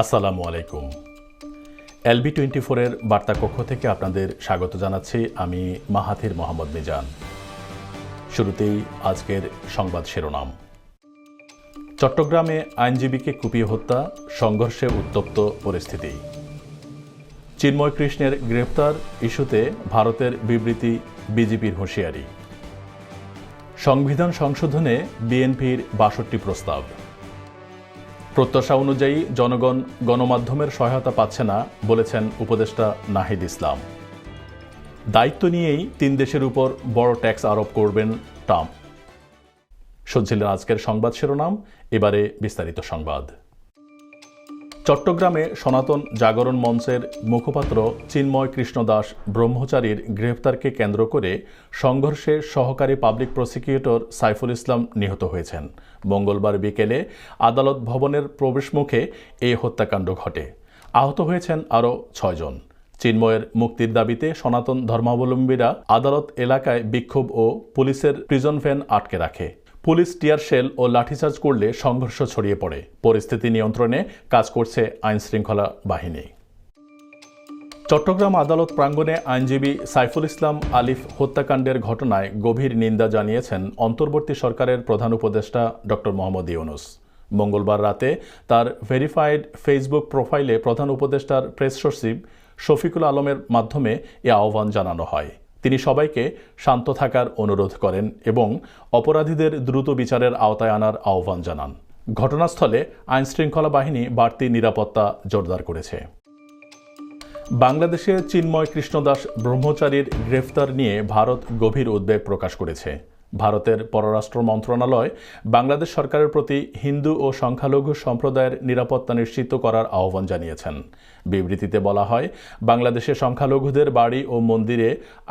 আসসালামু আলাইকুম। LB twenty ফোরের বার্তা কক্ষ থেকে আপনাদের স্বাগত জানাচ্ছি আমি মাহাথির মোহাম্মদ মিজান। শুরুতেই আজকের সংবাদ শিরোনাম। চট্টগ্রামে আইনজীবীকে কুপিয়ে হত্যা, সংঘর্ষে উত্তপ্ত পরিস্থিতি। চিন্ময় কৃষ্ণের গ্রেফতার ইস্যুতে ভারতের বিবৃতি বিজেপির হুঁশিয়ারি। সংবিধান সংশোধনে বিএনপির বাষট্টি প্রস্তাব। প্রত্যাশা অনুযায়ী জনগণ গণমাধ্যমের সহায়তা পাচ্ছে না, বলেছেন উপদেষ্টা নাহিদ ইসলাম। দায়িত্ব নিয়েই তিন দেশের উপর বড় ট্যাক্স আরোপ করবেন ট্রাম্প। শুনছিলেন আজকের সংবাদ শিরোনাম, এবারে বিস্তারিত সংবাদ। চট্টগ্রামে সনাতন জাগরণ মঞ্চের মুখপাত্র চিন্ময় কৃষ্ণ দাস ব্রহ্মচারীর গ্রেফতারকে কেন্দ্র করে সংঘর্ষে সহকারী পাবলিক প্রসিকিউটর সাইফুল ইসলাম নিহত হয়েছেন। মঙ্গলবার বিকেলে আদালত ভবনের প্রবেশমুখে এই হত্যাকাণ্ড ঘটে। আহত হয়েছেন আরও ছয়জন চিন্ময়ের মুক্তির দাবিতে সনাতন ধর্মাবলম্বীরা আদালত এলাকায় বিক্ষোভ ও পুলিশের প্রিজন ভ্যান আটকে রাখে। পুলিশ টিয়ার শেল ও লাঠিচার্জ করলে সংঘর্ষ ছড়িয়ে পড়ে। পরিস্থিতি নিয়ন্ত্রণে কাজ করছে আইনশৃঙ্খলা বাহিনী। চট্টগ্রাম আদালত প্রাঙ্গণে আইনজীবী সাইফুল ইসলাম আলিফ হত্যাকাণ্ডের ঘটনায় গভীর নিন্দা জানিয়েছেন অন্তর্বর্তী সরকারের প্রধান উপদেষ্টা ড মোহাম্মদ ইউনুস। মঙ্গলবার রাতে তার ভেরিফাইড ফেসবুক প্রোফাইলে প্রধান উপদেষ্টার প্রেস সচিব শফিকুল আলমের মাধ্যমে এ আহ্বান জানানো হয়। তিনি সবাইকে শান্ত থাকার অনুরোধ করেন এবং অপরাধীদের দ্রুত বিচারের আওতায় আনার আহ্বান জানান। ঘটনাস্থলে আইনশৃঙ্খলা বাহিনী বাড়তি নিরাপত্তা জোরদার করেছে। বাংলাদেশে চিন্ময় কৃষ্ণদাস ব্রহ্মচারীর গ্রেফতার নিয়ে ভারত গভীর উদ্বেগ প্রকাশ করেছে। ভারতের পররাষ্ট্র মন্ত্রণালয়, বাংলাদেশ সরকারের প্রতি হিন্দু ও সংখ্যালঘু সম্প্রদায়ের নিরাপত্তা নিশ্চিত করার আহ্বান জানিয়েছেন। বিবৃতিতে বলা হয়, বাংলাদেশে সংখ্যালঘুদের বাড়ি ও মন্দিরে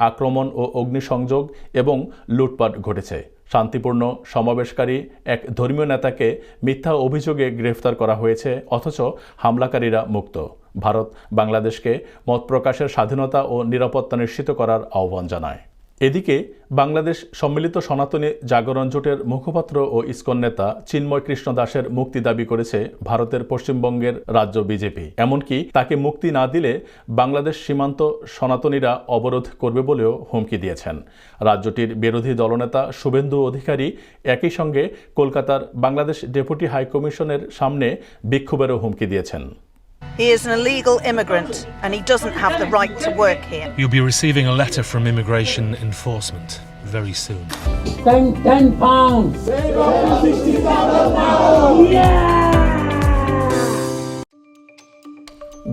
আক্রমণ ও অগ্নিসংযোগ এবং লুটপাট ঘটেছে। শান্তিপূর্ণ সমাবেশকারী এক ধর্মীয় নেতাকে মিথ্যা অভিযোগে গ্রেফতার করা হয়েছে, অথচ হামলাকারীরা মুক্ত। ভারত বাংলাদেশকে মত প্রকাশের স্বাধীনতা ও নিরাপত্তা নিশ্চিত করার আহ্বান জানায়। এদিকে বাংলাদেশ সম্মিলিত সনাতনী জাগরণ জোটের মুখপাত্র ও ইসকন নেতা চিন্ময় কৃষ্ণ দাসের মুক্তি দাবি করেছে ভারতের পশ্চিমবঙ্গের রাজ্য বিজেপি। এমনকি তাকে মুক্তি না দিলে বাংলাদেশ সীমান্ত সনাতনীরা অবরোধ করবে বলেও হুমকি দিয়েছেন। রাজ্যটির বিরোধী দলনেতা শুভেন্দু অধিকারী একই সঙ্গে কলকাতার বাংলাদেশ ডেপুটি হাইকমিশনের সামনে বিক্ষোভেরও হুমকি দিয়েছেন। He is an illegal immigrant and he doesn't have the right to work here. You'll be receiving a letter from immigration enforcement very soon. Ten, ten pounds.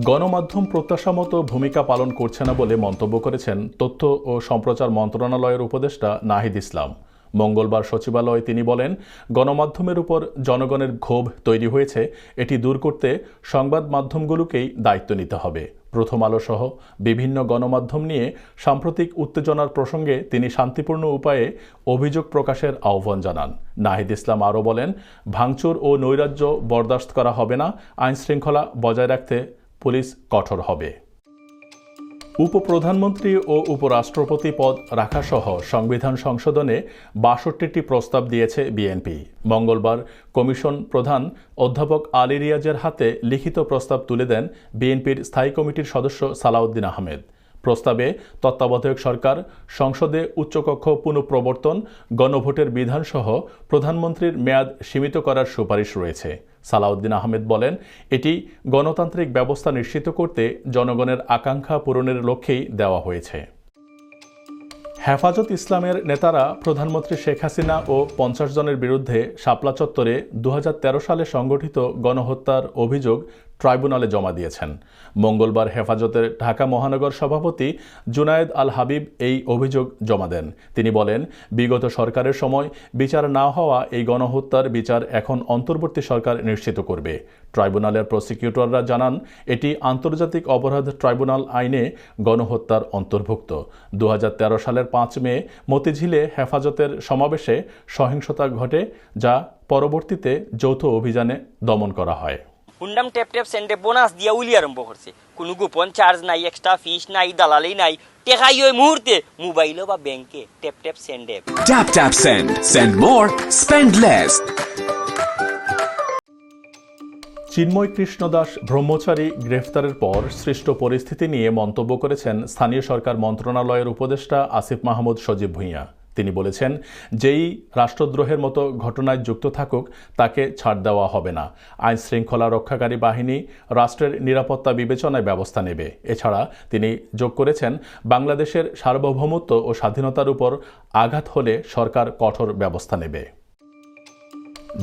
গণমাধ্যম প্রত্যাশা মতো ভূমিকা পালন করছে না বলে মন্তব্য করেছেন তথ্য ও সম্প্রচার মন্ত্রণালয়ের উপদেষ্টা নাহিদ ইসলাম মঙ্গলবার সচিবালয়ে তিনি বলেন, গণমাধ্যমের উপর জনগণের ক্ষোভ তৈরি হয়েছে, এটি দূর করতে সংবাদ মাধ্যমগুলোকেই দায়িত্ব নিতে হবে। প্রথম আলো সহ বিভিন্ন গণমাধ্যম নিয়ে সাম্প্রতিক উত্তেজনার প্রসঙ্গে তিনি শান্তিপূর্ণ উপায়ে অভিযোগ প্রকাশের আহ্বান জানান। নাহিদ ইসলাম আরও বলেন, ভাঙচুর ও নৈরাজ্য বরদাস্ত করা হবে না, আইনশৃঙ্খলা বজায় রাখতে পুলিশ কঠোর হবে। উপপ্রধানমন্ত্রী ও উপরাষ্ট্রপতি পদ রাখাসহ সংবিধান সংশোধনে বাষট্টিটি প্রস্তাব দিয়েছে বিএনপি। মঙ্গলবার কমিশন প্রধান অধ্যাপক আলী রিয়াজের হাতে লিখিত প্রস্তাব তুলে দেন বিএনপির স্থায়ী কমিটির সদস্য সালাউদ্দিন আহমেদ। প্রস্তাবে তত্ত্বাবধায়ক সরকার, সংসদে উচ্চকক্ষ পুনঃপ্রবর্তন, গণভোটের বিধানসহ প্রধানমন্ত্রীর মেয়াদ সীমিত করার সুপারিশ রয়েছে। সালাউদ্দিন আহমেদ বলেন, এটি গণতান্ত্রিক ব্যবস্থা নিশ্চিত করতে জনগণের আকাঙ্ক্ষা পূরণের লক্ষ্যেই দেওয়া হয়েছে। হেফাজত ইসলামের নেতারা প্রধানমন্ত্রী শেখ হাসিনা ও পঞ্চাশ জনের বিরুদ্ধে শাপলা চত্বরে দু হাজার তেরো সালে সংগঠিত গণহত্যার অভিযোগ ট্রাইব্যুনালে জমা দিয়েছেন। মঙ্গলবার হেফাজতের ঢাকা মহানগর সভাপতি জুনায়েদ আল হাবিব এই অভিযোগ জমা দেন। তিনি বলেন, বিগত সরকারের সময় বিচার না হওয়া এই গণহত্যার বিচার এখন অন্তর্বর্তী সরকার নিশ্চিত করবে। ট্রাইব্যুনালের প্রসিকিউটররা জানান, এটি আন্তর্জাতিক অপরাধ ট্রাইব্যুনাল আইনে গণহত্যার অন্তর্ভুক্ত। দু হাজার তেরো সালের পাঁচ মে মতিঝিলে হেফাজতের সমাবেশে সহিংসতা ঘটে, যা পরবর্তীতে যৌথ অভিযানে দমন করা হয়। হুন্ডাম টেপ টেপ সেন্টে বোনাস দিয়া উলি আরম্ভ করছে কোনো গোপন চার্জ নাই এক্সট্রা ফিস নাই দালালি নাই টেকাই ওই মুহূর্তে মোবাইলও বা ব্যাংকে ট্যাপ ট্যাপ সেন্ডে Tap tap send. Send more, spend less. Chinmoy Krishna Das Brahmachari গ্রেফতারের পর সৃষ্ট পরিস্থিতি নিয়ে মন্তব্য করেছেন স্থানীয় সরকার মন্ত্রণালয়ের উপদেষ্টা আসিফ মাহমুদ সজীব ভূঁইয়া তিনি বলেছেন, যেই রাষ্ট্রদ্রোহের মতো ঘটনায় যুক্ত থাকুক, তাকে ছাড় দেওয়া হবে না। আইন শৃঙ্খলা রক্ষাকারী বাহিনী রাষ্ট্রের নিরাপত্তা বিবেচনায় ব্যবস্থা নেবে। এছাড়া তিনি যোগ করেছেন, বাংলাদেশের সার্বভৌমত্ব ও স্বাধীনতার উপর আঘাত হলে সরকার কঠোর ব্যবস্থা নেবে।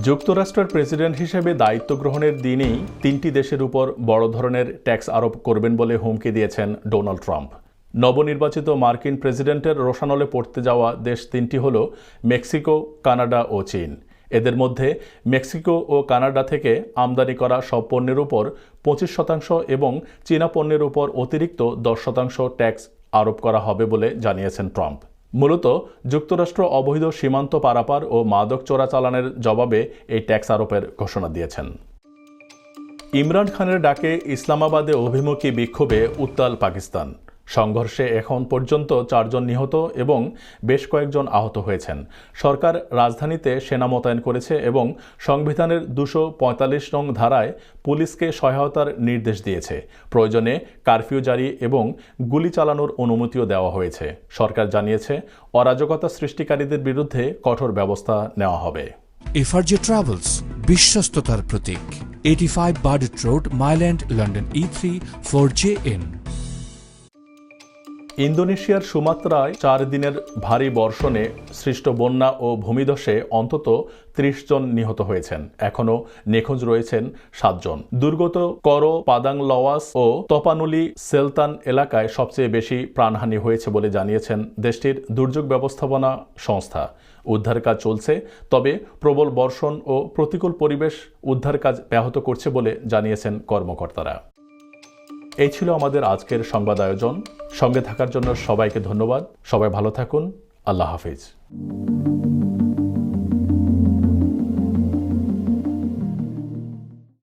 যুক্তরাষ্ট্রের প্রেসিডেন্ট হিসেবে দায়িত্ব গ্রহণের দিনেই তিনটি দেশের উপর বড় ধরনের ট্যাক্স আরোপ করবেন বলে হুমকি দিয়েছেন ডোনাল্ড ট্রাম্প। নবনির্বাচিত মার্কিন প্রেসিডেন্টের রোশানলে পড়তে যাওয়া দেশ তিনটি হল মেক্সিকো, কানাডা ও চীন। এদের মধ্যে মেক্সিকো ও কানাডা থেকে আমদানি করা সব পণ্যের উপর পঁচিশ শতাংশ এবং চীনা পণ্যের উপর অতিরিক্ত দশ শতাংশ ট্যাক্স আরোপ করা হবে বলে জানিয়েছেন ট্রাম্প। মূলত যুক্তরাষ্ট্র অবৈধ সীমান্ত পারাপার ও মাদক চোরাচালানের জবাবে এই ট্যাক্স আরোপের ঘোষণা দিয়েছেন। ইমরান খানের ডাকে ইসলামাবাদে অভিমুখী বিক্ষোভে উত্তাল পাকিস্তান। সংঘর্ষে এখন পর্যন্ত চারজন নিহত এবং বেশ কয়েকজন আহত হয়েছেন। সরকার রাজধানীতে সেনা মোতায়েন করেছে এবং সংবিধানের দুশো পঁয়তাল্লিশ নং ধারায় পুলিশকে সহায়তার নির্দেশ দিয়েছে। প্রয়োজনে কারফিউ জারি এবং গুলি চালানোর অনুমতিও দেওয়া হয়েছে। সরকার জানিয়েছে, অরাজকতা সৃষ্টিকারীদের বিরুদ্ধে কঠোর ব্যবস্থা নেওয়া হবে। এফআরজে ট্রাভেলস বিশ্বস্ততার প্রতীক। Eighty five Burdett road Mile End London E three four J N ইন্দোনেশিয়ার সুমাত্রায় চার দিনের ভারী বর্ষণে সৃষ্ট বন্যা ও ভূমিধসে অন্তত ত্রিশ জন নিহত হয়েছেন। এখনও নিখোঁজ রয়েছেন সাতজন দুর্গত কর, পাদাং, লওয়াস ও তপানুলি সেলতান এলাকায় সবচেয়ে বেশি প্রাণহানি হয়েছে বলে জানিয়েছেন দেশটির দুর্যোগ ব্যবস্থাপনা সংস্থা। উদ্ধার কাজ চলছে, তবে প্রবল বর্ষণ ও প্রতিকূল পরিবেশ উদ্ধার কাজ ব্যাহত করছে বলে জানিয়েছেন কর্মকর্তারা। এই ছিল আমাদের আজকের সংবাদ আয়োজন। সঙ্গে থাকার জন্য সবাইকে ধন্যবাদ। সবাই ভালো থাকুন। আল্লাহ হাফিজ।